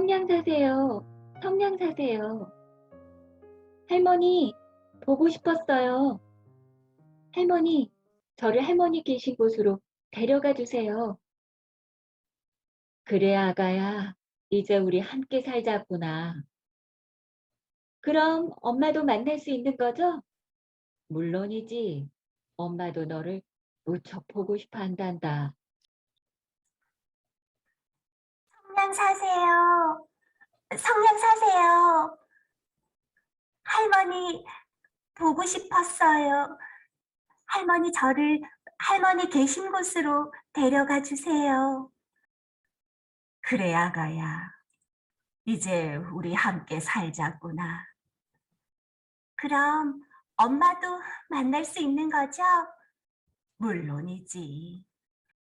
성냥 사세요. 성냥 사세요. 할머니, 보고 싶었어요. 할머니, 저를 할머니 계신 곳으로 데려가 주세요. 그래, 아가야. 이제 우리 함께 살자꾸나. 그럼 엄마도 만날 수 있는 거죠? 물론이지. 엄마도 너를 무척 보고 싶어 한단다. 성냥 사세요. 성냥 사세요. 할머니 보고 싶었어요. 할머니 저를 할머니 계신 곳으로 데려가 주세요. 그래 아가야. 이제 우리 함께 살자꾸나. 그럼 엄마도 만날 수 있는 거죠? 물론이지.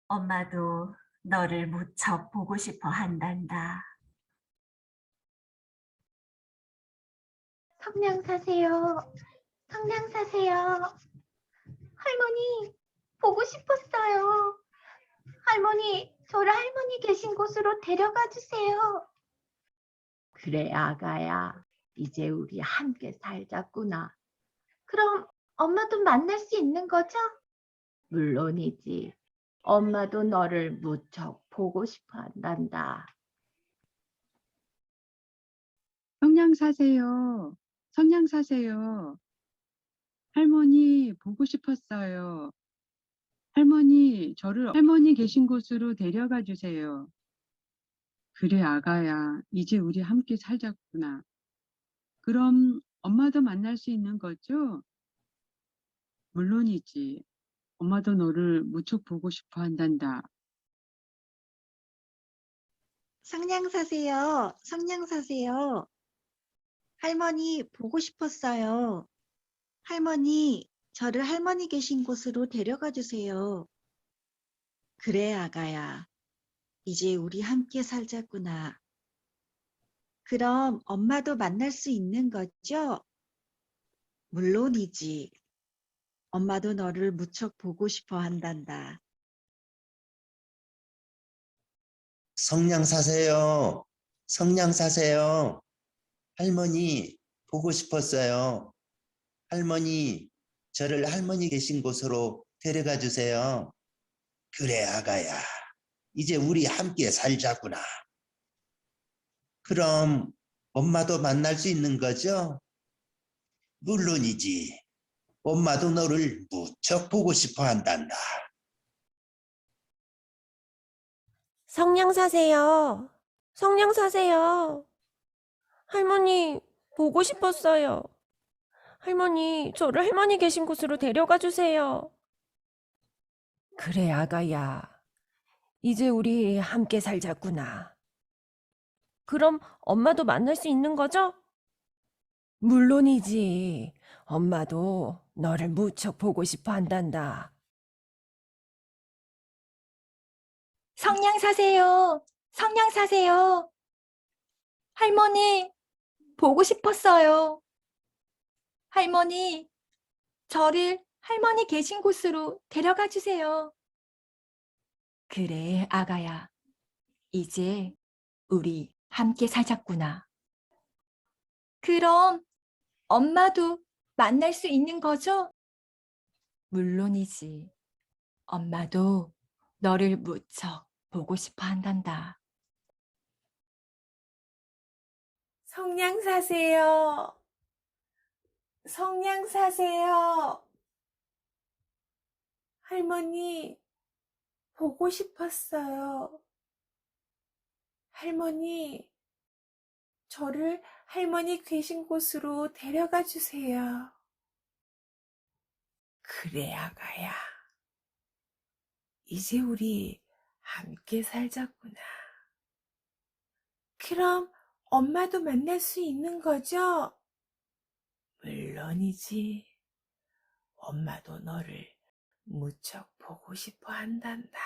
엄마도 너를 무척 보고 싶어 한단다. 성냥 사세요. 성냥 사세요. 할머니, 보고 싶었어요. 할머니, 저를 할머니 계신 곳으로 데려가 주세요. 그래, 아가야. 이제 우리 함께 살자꾸나. 그럼 엄마도 만날 수 있는 거죠? 물론이지. 엄마도 너를 무척 보고 싶어 한단다. 성냥 사세요. 성냥 사세요. 할머니 보고 싶었어요. 할머니 저를 할머니 계신 곳으로 데려가 주세요. 그래 아가야 이제 우리 함께 살자꾸나. 그럼 엄마도 만날 수 있는 거죠? 물론이지. 엄마도 너를 무척 보고 싶어 한단다. 성냥 사세요. 성냥 사세요. 할머니 보고 싶었어요. 할머니, 저를 할머니 계신 곳으로 데려가 주세요. 그래, 아가야. 이제 우리 함께 살자꾸나. 그럼 엄마도 만날 수 있는 거죠? 물론이지. 엄마도 너를 무척 보고 싶어 한단다. 성냥 사세요. 성냥 사세요. 할머니, 보고 싶었어요. 할머니, 저를 할머니 계신 곳으로 데려가 주세요. 그래, 아가야. 이제 우리 함께 살자꾸나. 그럼 엄마도 만날 수 있는 거죠? 물론이지. 엄마도 너를 무척 보고 싶어 한단다. 성냥 사세요. 성냥 사세요. 할머니, 보고 싶었어요. 할머니, 저를 할머니 계신 곳으로 데려가 주세요. 그래, 아가야. 이제 우리 함께 살자꾸나. 그럼 엄마도 만날 수 있는 거죠? 물론이지. 엄마도 너를 무척 보고 싶어 한단다. 성냥 사세요. 성냥 사세요. 할머니 보고 싶었어요. 할머니 저를 할머니 계신 곳으로 데려가 주세요. 그래, 아가야. 이제 우리 함께 살자꾸나. 그럼 엄마도 만날 수 있는 거죠? 물론이지. 엄마도 너를 무척 보고 싶어 한단다. 성냥 사세요. 성냥 사세요. 할머니, 보고 싶었어요. 할머니, 저를 할머니 계신 곳으로 데려가 주세요. 그래, 아가야. 이제 우리 함께 살자꾸나. 그럼 엄마도 만날 수 있는 거죠? 물론이지. 엄마도 너를 무척 보고 싶어 한단다.